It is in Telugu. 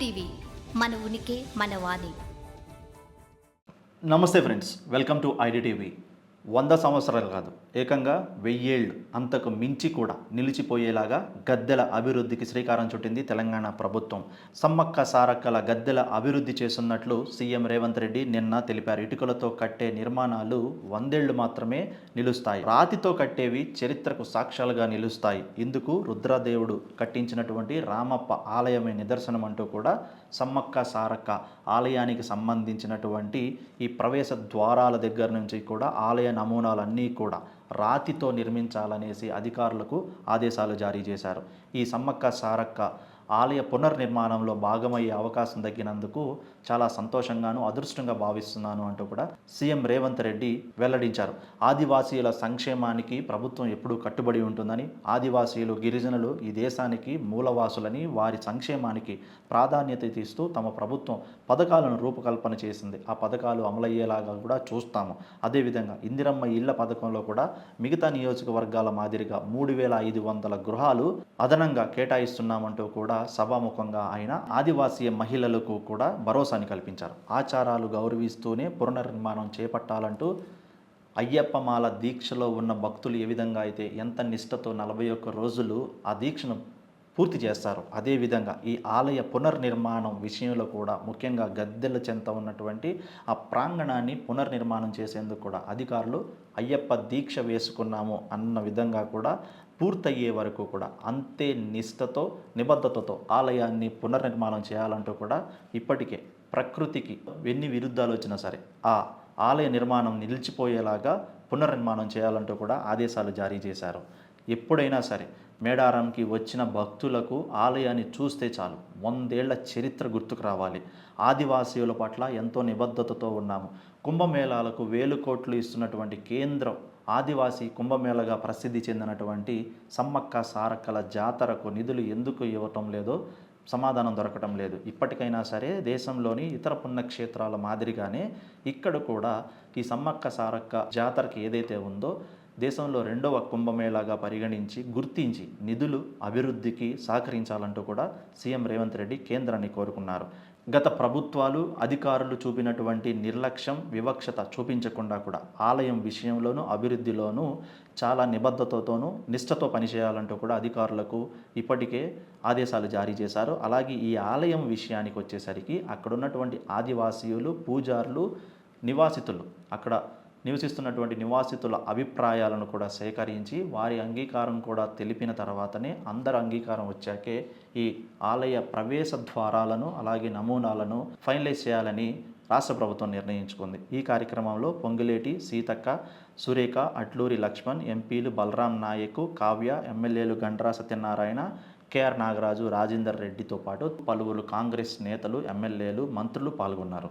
టీవీ. మన ఉనికి మన వాణి. నమస్తే friends welcome to ID TV. వంద సంవత్సరాలు కాదు ఏకంగా వెయ్యేళ్ళు అంతకు మించి కూడా నిలిచిపోయేలాగా గద్దెల అభివృద్ధికి శ్రీకారం చుట్టింది తెలంగాణ ప్రభుత్వం. సమ్మక్క సారక్కల గద్దెల అభివృద్ధి చేస్తున్నట్లు సీఎం రేవంత్ రెడ్డి నిన్న తెలిపారు. ఇటుకలతో కట్టే నిర్మాణాలు వందేళ్ళు మాత్రమే నిలుస్తాయి. రాతితో కట్టేవి చరిత్రకు సాక్ష్యాలుగా నిలుస్తాయి. ఇందుకు రుద్రదేవుడు కట్టించినటువంటి రామప్ప ఆలయమే నిదర్శనం అంటూ కూడా సమ్మక్క సారక్క ఆలయానికి సంబంధించినటువంటి ఈ ప్రవేశ ద్వారాల దగ్గర నుంచి కూడా ఆలయ నమూనాలన్నీ కూడా రాతితో నిర్మించాలనేసి అధికారులకు ఆదేశాలు జారీ చేశారు. ఈ సమ్మక్క సారక్క ఆలయ పునర్నిర్మాణంలో భాగమయ్యే అవకాశం దక్కినందుకు చాలా సంతోషంగాను అదృష్టంగా భావిస్తున్నాను అంటూ కూడా సీఎం రేవంత్ రెడ్డి వెల్లడించారు. ఆదివాసీల సంక్షేమానికి ప్రభుత్వం ఎప్పుడూ కట్టుబడి ఉంటుందని ఆదివాసీలు గిరిజనులు ఈ దేశానికి మూలవాసులని వారి సంక్షేమానికి ప్రాధాన్యత తీస్తూ తమ ప్రభుత్వం పథకాలను రూపకల్పన చేసింది. ఆ పథకాలు అమలయ్యేలాగా కూడా చూస్తాము. అదేవిధంగా ఇందిరమ్మ ఇళ్ళ పథకంలో కూడా మిగతా నియోజకవర్గాల మాదిరిగా మూడు వేల ఐదు వందల గృహాలు అదనంగా కేటాయిస్తున్నామంటూ కూడా కూడా సభాముఖంగా ఆయన ఆదివాసీ మహిళలకు కూడా భరోసాని కల్పించారు. ఆచారాలు గౌరవిస్తూనే పునర్నిర్మాణం చేపట్టాలంటూ అయ్యప్పమాల దీక్షలో ఉన్న భక్తులు ఏ విధంగా అయితే ఎంత నిష్టతో నలభై ఒక్క రోజులు ఆ దీక్షను పూర్తి చేస్తారు. అదేవిధంగా ఈ ఆలయ పునర్నిర్మాణం విషయంలో కూడా ముఖ్యంగా గద్దెల చెంత ఉన్నటువంటి ఆ ప్రాంగణాన్ని పునర్నిర్మాణం చేసేందుకు కూడా అధికారులు అయ్యప్ప దీక్ష వేసుకున్నాము అన్న విధంగా కూడా పూర్తయ్యే వరకు కూడా అంతే నిష్టతో నిబద్ధతతో ఆలయాన్ని పునర్నిర్మాణం చేయాలంటూ కూడా ఇప్పటికే ప్రకృతికి ఎన్ని విరుద్ధాలు వచ్చినా సరే ఆ ఆలయ నిర్మాణం నిలిచిపోయేలాగా పునర్నిర్మాణం చేయాలంటూ కూడా ఆదేశాలు జారీ చేశారు. ఎప్పుడైనా సరే మేడారంకి వచ్చిన భక్తులకు ఆలయాన్ని చూస్తే చాలు. వందేళ్ళ చరిత్ర గుర్తుకు రావాలి. ఆదివాసీయుల పట్ల ఎంతో నిబద్ధతతో ఉన్నాము. కుంభమేళాలకు వేలు కోట్లు ఇస్తున్నటువంటి కేంద్రం ఆదివాసీ కుంభమేళగా ప్రసిద్ధి చెందినటువంటి సమ్మక్క సారక్కల జాతరకు నిధులు ఎందుకు ఇవ్వటం లేదో సమాధానం దొరకటం లేదు. ఇప్పటికైనా సరే దేశంలోని ఇతర పుణ్యక్షేత్రాల మాదిరిగానే ఇక్కడ కూడా ఈ సమ్మక్క సారక్క జాతరకి ఏదైతే ఉందో దేశంలో రెండవ కుంభమేళాగా పరిగణించి గుర్తించి నిధులు అభివృద్ధికి సహకరించాలంటూ కూడా సీఎం రేవంత్ రెడ్డి కేంద్రాన్ని కోరుకున్నారు. గత ప్రభుత్వాలు అధికారులు చూపినటువంటి నిర్లక్ష్యం వివక్షత చూపించకుండా కూడా ఆలయం విషయంలోనూ అభివృద్ధిలోనూ చాలా నిబద్ధతతోనూ నిష్ఠతో పనిచేయాలంటూ కూడా అధికారులకు ఇప్పటికే ఆదేశాలు జారీ చేశారు. అలాగే ఈ ఆలయం విషయానికి వచ్చేసరికి అక్కడ ఉన్నటువంటి ఆదివాసీయులు పూజారులు నివాసితులు అక్కడ నివసిస్తున్నటువంటి నివాసితుల అభిప్రాయాలను కూడా సేకరించి వారి అంగీకారం కూడా తెలిపిన తర్వాతనే అందరి అంగీకారం వచ్చాకే ఈ ఆలయ ప్రవేశ ద్వారాలను అలాగే నమూనాలను ఫైనలైజ్ చేయాలని రాష్ట్ర ప్రభుత్వం నిర్ణయించుకుంది. ఈ కార్యక్రమంలో పొంగులేటి సీతక్క సురేఖ అట్లూరి లక్ష్మణ్ ఎంపీలు బలరాం నాయక్ కావ్య ఎమ్మెల్యేలు గండ్రా సత్యనారాయణ కేఆర్ నాగరాజు రాజేందర్ రెడ్డితో పాటు పలువురు కాంగ్రెస్ నేతలు ఎమ్మెల్యేలు మంత్రులు పాల్గొన్నారు.